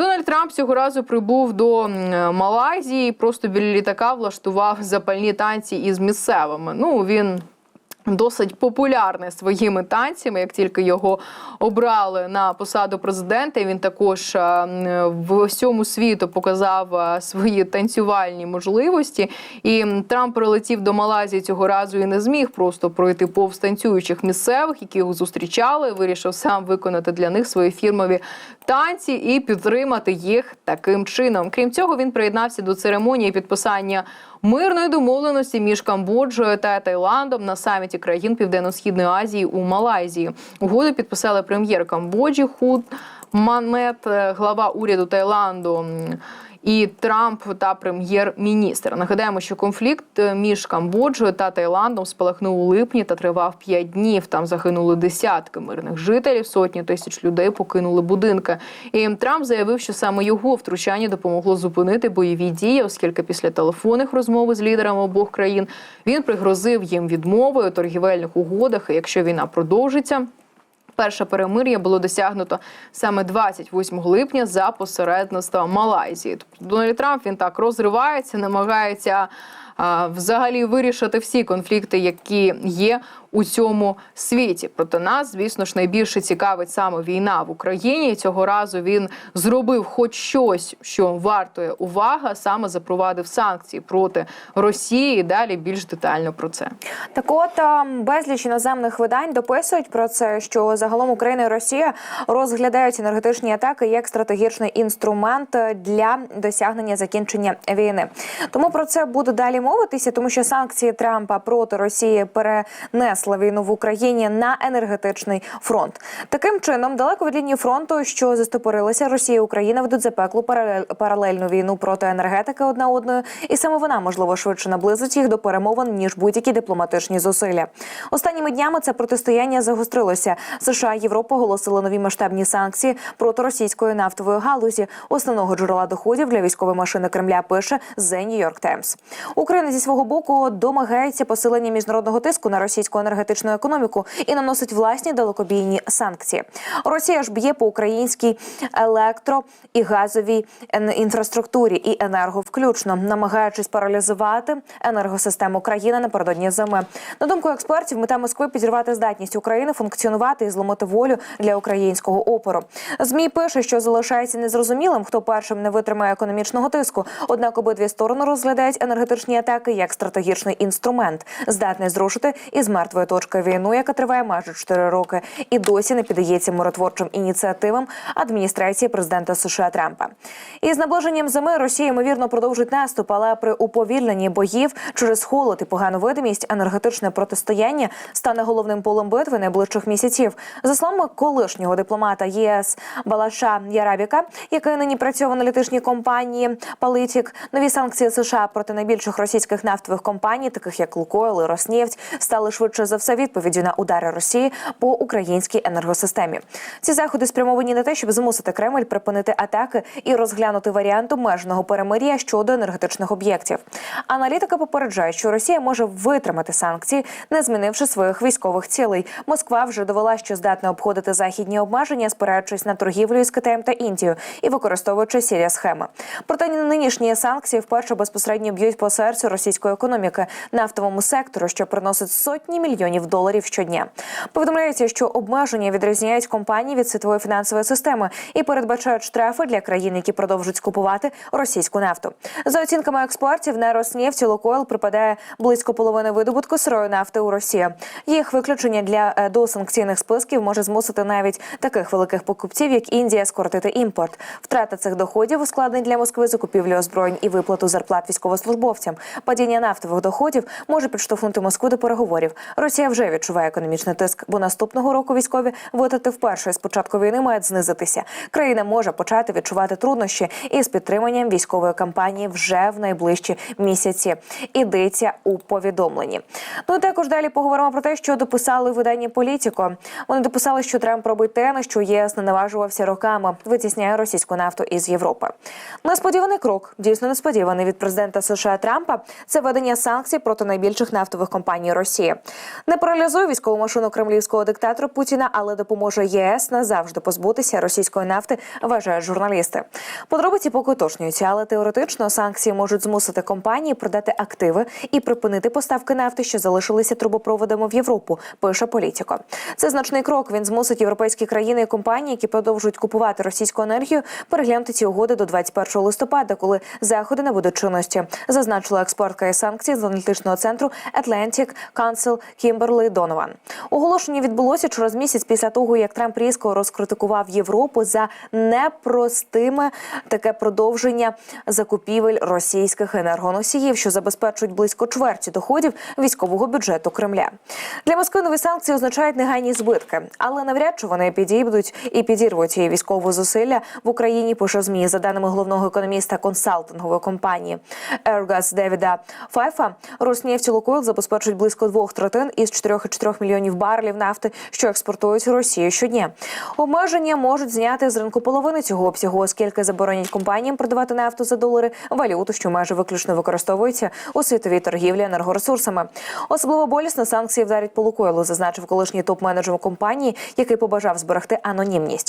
Дональд Трамп цього разу прибув до Малайзії. Просто біля літака влаштував запальні танці із місцевими. Ну він. Досить популярний своїми танцями, як тільки його обрали на посаду президента. Він також е, в всьому світу показав е, свої танцювальні можливості. І Трамп прилетів до Малайзії цього разу і не зміг просто пройти повз танцюючих місцевих, які його зустрічали. Вирішив сам виконати для них свої фірмові танці і підтримати їх таким чином. Крім цього, він приєднався до церемонії підписання мирної домовленості між Камбоджою та Таїландом на саміті країн Південно-східної Азії у Малайзії. Угоду підписали прем'єр Камбоджі Худ Манмет, е, глава уряду Таїланду. І Трамп та прем'єр-міністр. Нагадаємо, що конфлікт е, між Камбоджою та Таїландом спалахнув у липні та тривав 5 днів. Там загинули десятки мирних жителів, сотні тисяч людей покинули будинки. І Трамп заявив, що саме його втручання допомогло зупинити бойові дії, оскільки після телефонних розмов з лідерами обох країн він пригрозив їм відмовою торгівельних угодах. І якщо війна продовжиться. Перше перемир'я було досягнуто саме 28 липня за посередництва Малайзії. Тобто Дональд Трамп він так розривається, намагається взагалі вирішити всі конфлікти, які є у цьому світі. Проте нас, звісно ж, найбільше цікавить саме війна в Україні. Цього разу він зробив хоч щось, що вартує уваги, саме запровадив санкції проти Росії. Далі більш детально про це. Так от безліч іноземних видань дописують про це, що загалом Україна і Росія розглядають енергетичні атаки як стратегічний інструмент для досягнення закінчення війни. Тому про це буде далі мовитися, тому що санкції Трампа проти Росії перенесли війну в Україні на енергетичний фронт. Таким чином, далеко від лінії фронту, що застопорилися, Росія і Україна ведуть запеклу паралель- паралельну війну проти енергетики одна одною, і саме вона можливо швидше наблизить їх до перемовин ніж будь-які дипломатичні зусилля. Останніми днями це протистояння загострилося. США і Європа оголосили нові масштабні санкції проти російської нафтової галузі, основного джерела доходів для військової машини Кремля. Пише The New York Times. Україна зі свого боку домагається посилення міжнародного тиску на російську енергетичну економіку і наносить власні далекобійні санкції. Росія ж б'є по українській електро і газовій інфраструктурі і енерго включно, намагаючись паралізувати енергосистему країни напередодні зими. На думку експертів, мета Москви підірвати здатність України функціонувати і зламати волю для українського опору. Змі пише, що залишається незрозумілим, хто першим не витримає економічного тиску. Однак обидві сторони розглядають енергетичні атаки як стратегічний інструмент, здатний зрушити із мертвої точки війну, яка триває майже 4 роки, і досі не піддається миротворчим ініціативам адміністрації президента США Трампа. Із наближенням зими Росія ймовірно продовжить наступ, але при уповільненні боїв через холод і погану видимість енергетичне протистояння стане головним полем битви найближчих місяців. За словами колишнього дипломата ЄС Балаша Ярабіка, який нині працює в аналітичній компанії Палитік, нові санкції США проти найбільших російських нафтових компаній, таких як Лукойл і Роснефть, стали швидше за все відповіддю на удари Росії по українській енергосистемі. Ці заходи спрямовані на те, щоб змусити Кремль припинити атаки і розглянути варіант обмеженого перемир'я щодо енергетичних об'єктів. Аналітика попереджає, що Росія може витримати санкції, не змінивши своїх військових цілей. Москва вже довела, що здатна обходити західні обмеження, спираючись на торгівлю із Китаєм та Індією і використовуючи сірі схеми. Проте нинішні санкції вперше безпосередньо б'ють по серцю російської економіки нафтовому сектору, що приносить сотні мільйонів доларів щодня. Повідомляється, що обмеження відрізняють компанії від світової фінансової системи і передбачають штрафи для країн, які продовжують скупувати російську нафту. За оцінками експертів, на Роснефть Лукойл припадає близько половини видобутку сирої нафти у Росії. Їх виключення для е, досанкційних списків може змусити навіть таких великих покупців, як Індія, скоротити імпорт. Втрата цих доходів ускладнить для Москви закупівлю озброєнь і виплату зарплат військовослужбовцям. Падіння нафтових доходів може підштовхнути Москву до переговорів. Росія вже відчуває економічний тиск, бо наступного року військові витрати вперше з початку війни мають знизитися. Країна може почати відчувати труднощі із підтриманням військової кампанії вже в найближчі місяці. Ідеться у повідомленні. Ну і також далі поговоримо про те, що дописали видання Політіко. Вони дописали, що Трамп робить те, на що ЄС не наважувався роками, витісняє російську нафту із Європи. Несподіваний крок, дійсно несподіваний від президента США Трампа. Це введення санкцій проти найбільших нафтових компаній Росії. Не паралізує військову машину кремлівського диктатора Путіна, але допоможе ЄС назавжди позбутися російської нафти, вважають журналісти. Подробиці поки уточнюються, але теоретично санкції можуть змусити компанії продати активи і припинити поставки нафти, що залишилися трубопроводами в Європу. Пише політико. Це значний крок. Він змусить європейські країни і компанії, які продовжують купувати російську енергію, переглянути ці угоди до 21 листопада, коли заходи набудуть чинності. Зазначила експертка і санкцій з аналітичного центру Atlantic Council Кімберли Донован. Оголошення відбулося через місяць після того, як Трамп різко розкритикував Європу за непростиме таке продовження закупівель російських енергоносіїв, що забезпечують близько чверті доходів військового бюджету Кремля. Для Москви нові санкції означають негайні збитки, але навряд чи вони підійдуть і підірвуть її військові зусилля в Україні. Пише змі за даними головного економіста консалтингової компанії Ергас Девіда Файфа. Роснефть Лукойл забезпечують близько двох третин із 4,4 мільйонів барелів нафти, що експортують Росію щодня. Обмеження можуть зняти з ринку половини цього обсягу, оскільки заборонять компаніям продавати нафту за долари, валюту, що майже виключно використовується у світовій торгівлі енергоресурсами. Особливо болісно санкції вдарять по Лукойлу, зазначив колишній топ-менеджер компанії, який побажав зберегти анонімність.